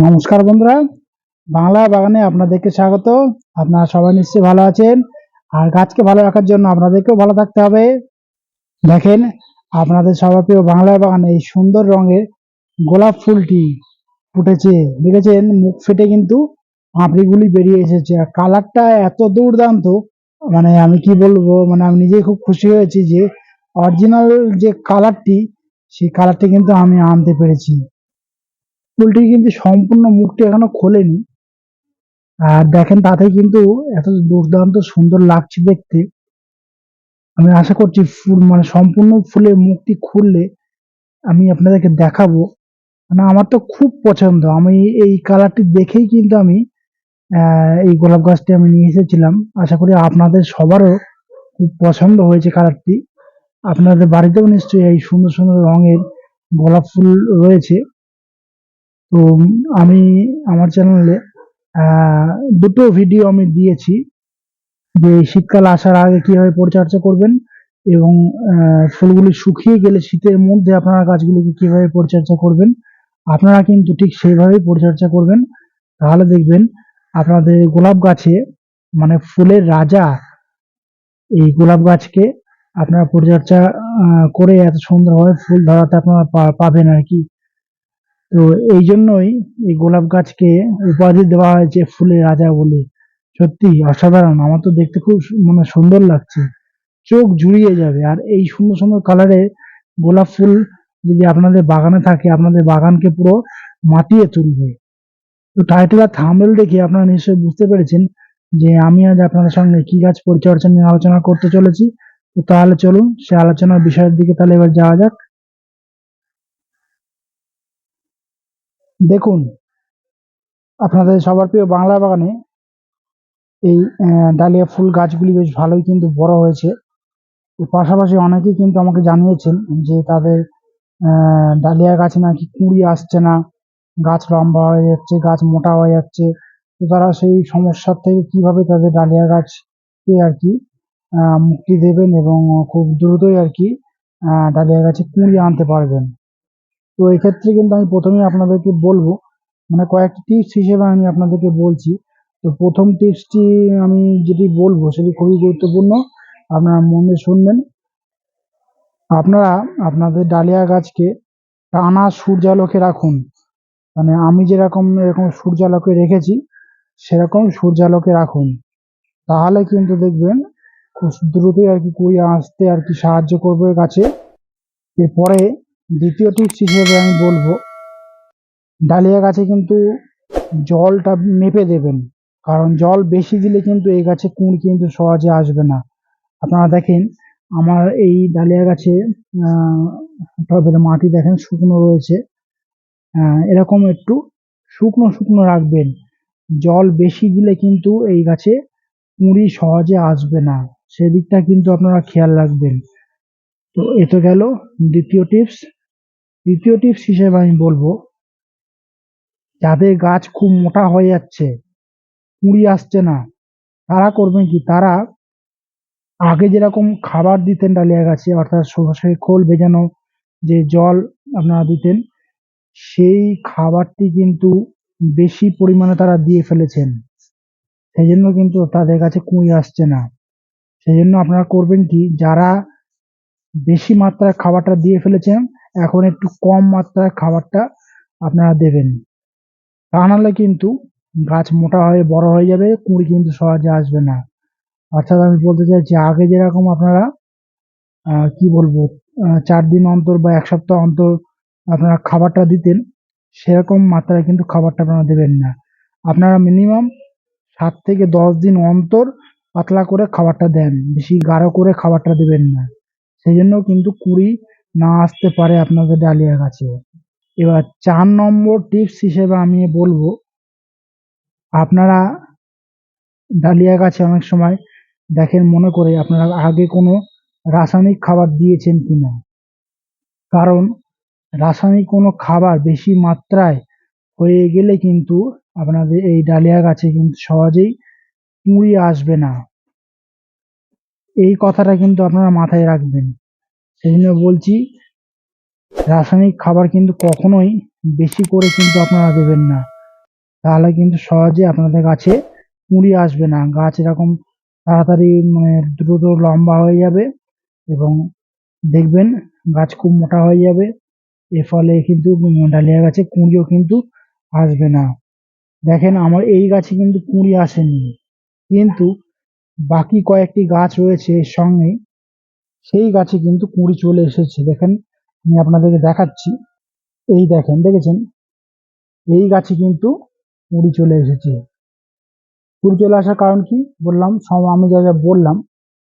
নমস্কার বন্ধুরা। বাংলা বাগানে আপনাদেরকে স্বাগত। আপনারা সবাই নিশ্চয়ই ভালো আছেন। আর গাছকে ভালো রাখার জন্য আপনাদেরকেও ভালো থাকতে হবে। দেখেন, আপনাদের সবার প্রিয় বাংলা বাগানে এই সুন্দর রঙের গোলাপ ফুলটি ফুটেছে। দেখেছেন, মুখ ফেটে কিন্তু পাপড়িগুলি বেরিয়ে এসেছে। আর কালারটা এত দুর্দান্ত মানে আমি কি বলব মানে আমি নিজেই খুব খুশি হয়েছি যে অরিজিনাল যে কালারটি, সেই কালারটি কিন্তু আমি আনতে পেরেছি। ফুলটি কিন্তু সম্পূর্ণ মুখটি এখনও খোলেনি। আর দেখেন তাতে কিন্তু এত দুর্দান্ত সুন্দর লাগছে দেখতে। আমি আশা করছি ফুল মানে সম্পূর্ণ ফুলের মুখটি খুললে আমি আপনাদেরকে দেখাবো। মানে আমার তো খুব পছন্দ। আমি এই কালারটি দেখেই কিন্তু আমি এই গোলাপ গাছটি আমি নিয়ে এসেছিলাম। আশা করি আপনাদের সবারও খুব পছন্দ হয়েছে কালারটি। আপনাদের বাড়িতেও নিশ্চয়ই এই সুন্দর সুন্দর রঙের গোলাপ ফুল রয়েছে। তো আমি আমার চ্যানেলে দুটো ভিডিও আমি দিয়েছি যে শীতকাল আসার আগে কীভাবে পরিচর্যা করবেন এবং ফুলগুলি শুকিয়ে গেলে শীতের মধ্যে আপনারা গাছগুলিকে কীভাবে পরিচর্যা করবেন, আপনারা কিন্তু ঠিক সেইভাবেই পরিচর্যা করবেন। তাহলে দেখবেন আপনাদের গোলাপ গাছে মানে ফুলের রাজা, এই গোলাপ গাছকে আপনারা পরিচর্যা করে এত সুন্দরভাবে ফুল ধরাতে আপনারা পাবেন আর কি। তো এই জন্যই এই গোলাপ গাছকে উপাধি দেওয়া হয়েছে ফুলের রাজা বলে। সত্যি অসাধারণ। আমার তো দেখতে খুব মানে সুন্দর লাগছে। চোখ জুড়িয়ে যাবে। আর এই সুন্দর সুন্দর কালারের গোলাপ ফুল যদি আপনাদের বাগানে থাকে, আপনাদের বাগানকে পুরো মাতিয়ে তুলবে। তো টাইটেল আর থাম্বনেল দেখে আপনারা নিশ্চয়ই বুঝতে পেরেছেন যে আমি আজ আপনাদের সঙ্গে কি গাছ পরিচর্যা নিয়ে আলোচনা করতে চলেছি। তো তাহলে চলুন সে আলোচনার বিষয়ের দিকে তাহলে এবার যাওয়া যাক। দেখুন, আপনাদের সবার প্রিয় বাংলা বাগানে এই ডালিয়া ফুল গাছগুলি বেশ ভালোই কিন্তু বড় হয়েছে। পাশাপাশি অনেকেই কিন্তু আমাকে জানিয়েছেন যে তাদের ডালিয়া গাছে নাকি কুঁড়ি আসছে না, গাছ লম্বা হয়ে যাচ্ছে, গাছ মোটা হয়ে যাচ্ছে। তো তারা সেই সমস্যার থেকে কীভাবে তাদের ডালিয়া গাছকে আর কি মুক্তি দেবেন এবং খুব দ্রুতই আর কি ডালিয়া গাছে কুঁড়ি আনতে পারবেন। তো এক্ষেত্রে কিন্তু আমি প্রথমেই আপনাদেরকে বলব মানে কয়েকটি টিপস হিসেবে আমি আপনাদেরকে বলছি। তো প্রথম টিপসটি আমি যেটি বলব সেটি খুবই গুরুত্বপূর্ণ, আপনারা মনে শুনবেন। আপনারা আপনাদের ডালিয়া গাছকে টানা সূর্যালোকে রাখুন। মানে আমি যেরকম এরকম সূর্যালোকে রেখেছি, সেরকম সূর্যালোকে রাখুন। তাহলে কিন্তু দেখবেন খুব দ্রুতই আর কি কুড়ি আসতে আর কি সাহায্য করবে গাছে। এরপরে দ্বিতীয় টিপস হিসেবে আমি বলব। ডালিয়া গাছে কিন্তু জলটা মেপে দেবেন, কারণ জল বেশি দিলে কিন্তু এই গাছে কুঁড়ি কিন্তু সহজে আসবে না। আপনারা দেখেন, আমার এই ডালিয়া গাছে টবের মাটি দেখেন শুকনো রয়েছে। এরকম একটু শুকনো শুকনো রাখবেন। জল বেশি দিলে কিন্তু এই গাছে কুঁড়ি সহজে আসবে না। সেদিকটা কিন্তু আপনারা খেয়াল রাখবেন। তো এ তো গেল দ্বিতীয় টিপস। তৃতীয় টিপস হিসেবে আমি বলব, যাদের গাছ খুব মোটা হয়ে যাচ্ছে, কুঁড়ি আসছে না, তারা করবেন কি? তারা আগে যেরকম খাবার দিতেন ডালিয়া গাছে, অর্থাৎ সরাসরি খোল ভেজানো যে জল আপনারা দিতেন, সেই খাবারটি কিন্তু বেশি পরিমাণে তারা দিয়ে ফেলেছেন। সেই জন্য কিন্তু তাদের কাছে কুঁড়ি আসছে না। সেই জন্য আপনারা করবেন কি? যারা বেশি মাত্রায় খাবারটা দিয়ে ফেলেছেন এখন একটু কম মাত্রায় খাবারটা আপনারা দেবেন। তা নাহলে কিন্তু গাছ মোটা হয়ে, বড় হয়ে যাবে, কুঁড়ি কিন্তু সহজে আসবে না। অর্থাৎ আমি বলতে চাইছি, আগে যেরকম আপনারা কি বলব চার দিন অন্তর বা এক সপ্তাহ অন্তর আপনারা খাবারটা দিতেন, সেরকম মাত্রায় কিন্তু খাবারটা আপনারা দেবেন না। আপনারা মিনিমাম সাত থেকে দশ দিন অন্তর পাতলা করে খাবারটা দেন, বেশি গাঢ় করে খাবারটা দেবেন না। সেই জন্য কিন্তু কুড়ি না আসতে পারে আপনাদের ডালিয়া গাছে। এবার চার নম্বর টিপস হিসেবে আমি বলব, আপনারা ডালিয়া গাছে অনেক সময় দেখেন মনে করে আপনারা আগে কোনো রাসায়নিক খাবার দিয়েছেন কিনা। কারণ রাসায়নিক কোনো খাবার বেশি মাত্রায় হয়ে গেলে কিন্তু আপনাদের এই ডালিয়া গাছে কিন্তু সহজেই কুঁড়ি আসবে না। এই কথাটা কিন্তু আপনারা মাথায় রাখবেন। সেই জন্য বলছি, রাসায়নিক খাবার কিন্তু কখনোই বেশি করে কিন্তু আপনারা দেবেন না। তাহলে কিন্তু সহজে আপনাদের গাছে কুঁড়ি আসবে না। গাছ এরকম তাড়াতাড়ি মানে দ্রুত লম্বা হয়ে যাবে এবং দেখবেন গাছ খুব মোটা হয়ে যাবে। এর ফলে কিন্তু ডালিয়া গাছে কুঁড়িও কিন্তু আসবে না। দেখেন আমার এই গাছে কিন্তু কুঁড়ি আসেনি। কিন্তু বাকি কয়েকটি গাছ রয়েছে এর সঙ্গে সেই গাছে কিন্তু কুঁড়ি চলে এসেছে। দেখেন, আমি আপনাদেরকে দেখাচ্ছি। এই দেখেন, দেখেছেন? এই গাছে কিন্তু কুঁড়ি চলে এসেছে। কুঁড়ি চলে আসার কারণ কি? বললাম আমি যা যা বললাম,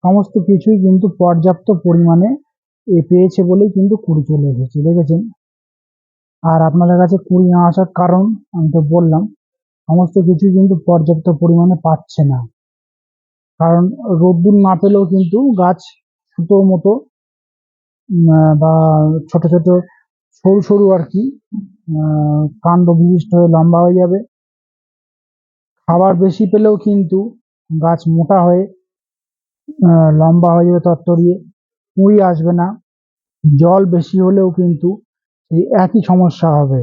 সমস্ত কিছুই কিন্তু পর্যাপ্ত পরিমাণে এ পেয়েছে বলেই কিন্তু কুঁড়ি চলে এসেছে। দেখেছেন? আর আপনাদের কাছে কুঁড়ি না আসার কারণ আমি তো বললাম, সমস্ত কিছুই কিন্তু পর্যাপ্ত পরিমাণে পাচ্ছে না। কারণ রোদ্দুর না পেলেও কিন্তু গাছ সুতোর মতো বা ছোট ছোট সরু সরু আর কি কাণ্ড বিশিষ্ট হয়ে লম্বা হয়ে যাবে। খাবার বেশি পেলেও কিন্তু গাছ মোটা হয়ে লম্বা হয়ে যাবে তরতরিয়ে কুঁড়ি আসবে না। জল বেশি হলেও কিন্তু এই একই সমস্যা হবে।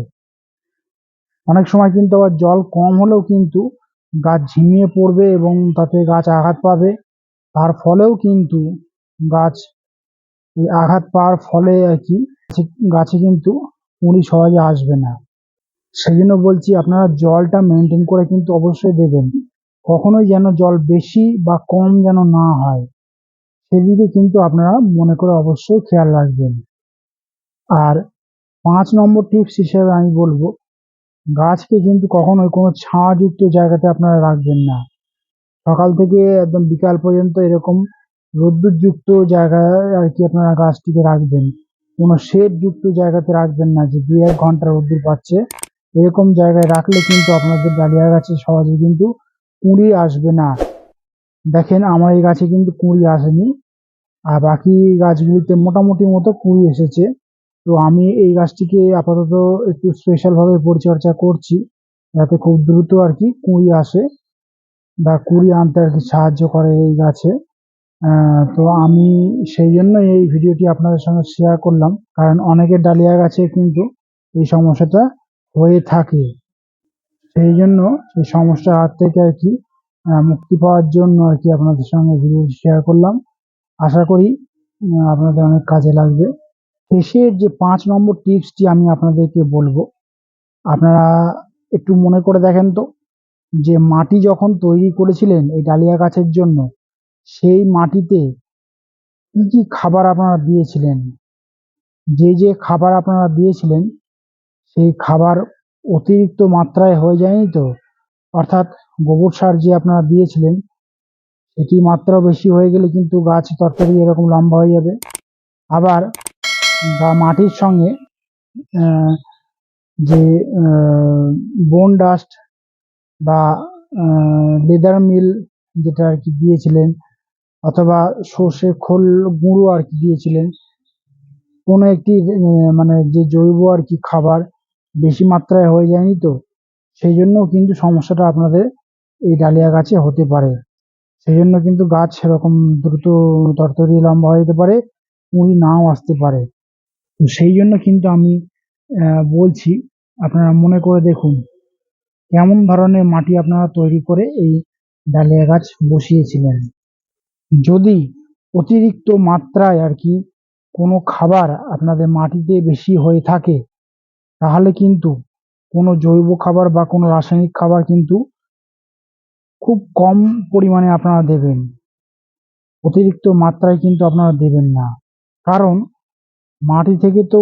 অনেক সময় কিন্তু আবার জল কম হলেও কিন্তু গাছ ঝিমিয়ে পড়বে এবং তাতে গাছ আঘাত পাবে। তার ফলেও কিন্তু গাছ আঘাত পাওয়ার ফলে আর কি, গাছে- কিন্তু কুঁড়ি সহজে আসবে না। সেই জন্য বলছি আপনারা জলটা মেনটেন করে কিন্তু অবশ্যই দেবেন। কখনোই যেন জল বেশি বা কম যেন না হয়, সেদিকে কিন্তু আপনারা মনে করে অবশ্যই খেয়াল রাখবেন। আর পাঁচ নম্বর টিপস হিসেবে আমি বলব, গাছকে কিন্তু কখনোই কোনো ছায়াযুক্ত জায়গাতে আপনারা রাখবেন না। সকাল থেকে একদম বিকাল পর্যন্ত এরকম রোদ্দুরযুক্ত জায়গায় আর কি আপনারা গাছটিকে রাখবেন। কোনো শেড যুক্ত জায়গাতে রাখবেন না যে দুই এক ঘণ্টা রোদ্দুর পাচ্ছে। এরকম জায়গায় রাখলে কিন্তু আপনাদের ডালিয়া গাছে সহজে কিন্তু কুঁড়ি আসবে না। দেখেন আমার এই গাছে কিন্তু কুঁড়ি আসেনি, আর বাকি গাছগুলিতে মোটামুটি মতো কুঁড়ি এসেছে। তো আমি এই গাছটিকে আপাতত একটু স্পেশালভাবে পরিচর্যা করছি, যাতে খুব দ্রুত আর কি কুঁড়ি আসে বা কুঁড়ি আনতে আর কি সাহায্য করে এই গাছে। তো আমি সেই জন্য এই ভিডিওটি আপনাদের সঙ্গে শেয়ার করলাম। কারণ অনেকের ডালিয়া গাছে কিন্তু এই সমস্যাটা হয়ে থাকে। সেই জন্য সেই সমস্যার হাত থেকে আর কি মুক্তি পাওয়ার জন্য আর কি আপনাদের সঙ্গে ভিডিওটি শেয়ার করলাম। আশা করি আপনাদের অনেক কাজে লাগবে। শেষের যে পাঁচ নম্বর টিপসটি আমি আপনাদেরকে বলব, আপনারা একটু মনে করে দেখেন তো, যে মাটি যখন তৈরি করেছিলেন এই ডালিয়া গাছের জন্য সেই মাটিতে কি কি খাবার আপনারা দিয়েছিলেন? যে যে খাবার আপনারা দিয়েছিলেন, সেই খাবার অতিরিক্ত মাত্রায় হয়ে যায়নি তো? অর্থাৎ গোবর সার যে আপনারা দিয়েছিলেন, সেটি মাত্রা বেশি হয়ে গেলে কিন্তু গাছ তরকারি এরকম লম্বা হয়ে যাবে। আবার মাটির সঙ্গে যে বোন ডাস্ট বা লেদার মিল যেটা আর কি দিয়েছিলেন অথবা সর্ষে খোল গুঁড়ো আর কি দিয়েছিলেন। কোনো একটি মানে যে জৈব আর কি খাবার বেশি মাত্রায় হয়ে যায়নি তো, সেই জন্য কিন্তু সমস্যাটা আপনাদের এই ডালিয়া গাছে হতে পারে। সেই জন্য কিন্তু গাছ সেরকম দ্রুত তরতরি লম্বা হয়ে যেতে পারে কুঁড়ি নাও আসতে পারে। তো সেই জন্য কিন্তু আমি বলছি, আপনারা মনে করে দেখুন কেমন ধরনের মাটি আপনারা তৈরি করে এই ডালিয়া গাছ বসিয়েছিলেন। যদি অতিরিক্ত মাত্রায় আর কি কোনো খাবার আপনাদের মাটিতে বেশি হয়ে থাকে, তাহলে কিন্তু কোনো জৈব খাবার বা কোনো রাসায়নিক খাবার কিন্তু খুব কম পরিমাণে আপনারা দেবেন। অতিরিক্ত মাত্রায় কিন্তু আপনারা দেবেন না। কারণ মাটি থেকে তো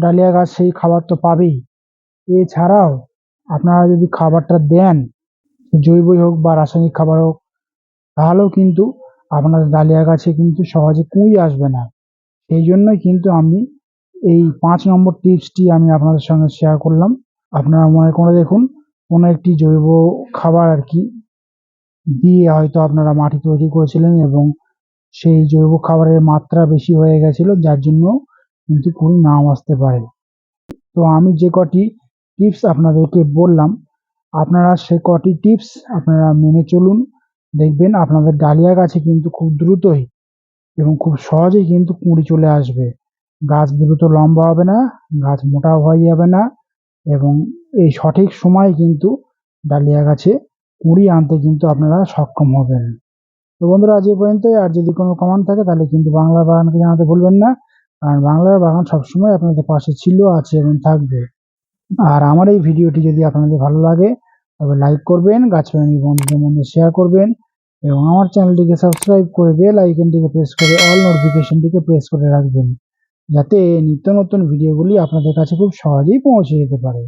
ডালিয়া গাছ সেই খাবার তো পাবেই। এছাড়াও আপনারা যদি খাবারটা দেন জৈবই হোক বা রাসায়নিক খাবার হোক, তাহলেও কিন্তু আপনাদের ডালিয়া গাছে কিন্তু সহজে কুঁই আসবে না। এই জন্যই কিন্তু আমি এই পাঁচ নম্বর টিপসটি আমি আপনাদের সঙ্গে শেয়ার করলাম। আপনারা মনে করে দেখুন, কোনো একটি জৈব খাবার আর কি দিয়ে হয়তো আপনারা মাটি তৈরি করেছিলেন এবং সেই জৈব খাবারের মাত্রা বেশি হয়ে গেছিল, যার জন্য কিন্তু কুঁড়ি নাও আসতে পারে। তো আমি যে কটি টিপস আপনাদেরকে বললাম, আপনারা সে কটি টিপস আপনারা মেনে চলুন। দেখবেন আপনাদের ডালিয়া গাছে কিন্তু খুব দ্রুতই এবং খুব সহজেই কিন্তু কুঁড়ি চলে আসবে। গাছ দ্রুত লম্বা হবে না, গাছ মোটাও হয়ে যাবে না এবং এই সঠিক সময়ে কিন্তু ডালিয়া গাছে কুঁড়ি আনতে কিন্তু আপনারা সক্ষম হবেন। তো বন্ধুরা, আজ এই পর্যন্তই। আর যদি কোনো কমান্ড থাকে তাহলে কিন্তু বাংলা বাগানকে জানাতে ভুলবেন না। কারণ বাংলার বাগান সবসময় আপনাদের পাশে ছিল, আছে এবং থাকবে। আর আমার এই ভিডিওটি যদি আপনাদের ভালো লাগে তবে লাইক করবেন গাছপ্রেমী বন্ধুদের মধ্যে শেয়ার করবেন এবং আমার চ্যানেলটিকে সাবস্ক্রাইব করে বেল আইকনটিকে প্রেস করে অল নোটিফিকেশনটিকে প্রেস করে রাখবেন, যাতে নিত্য নতুন ভিডিওগুলি আপনাদের কাছে খুব সহজেই পৌঁছে যেতে পারে।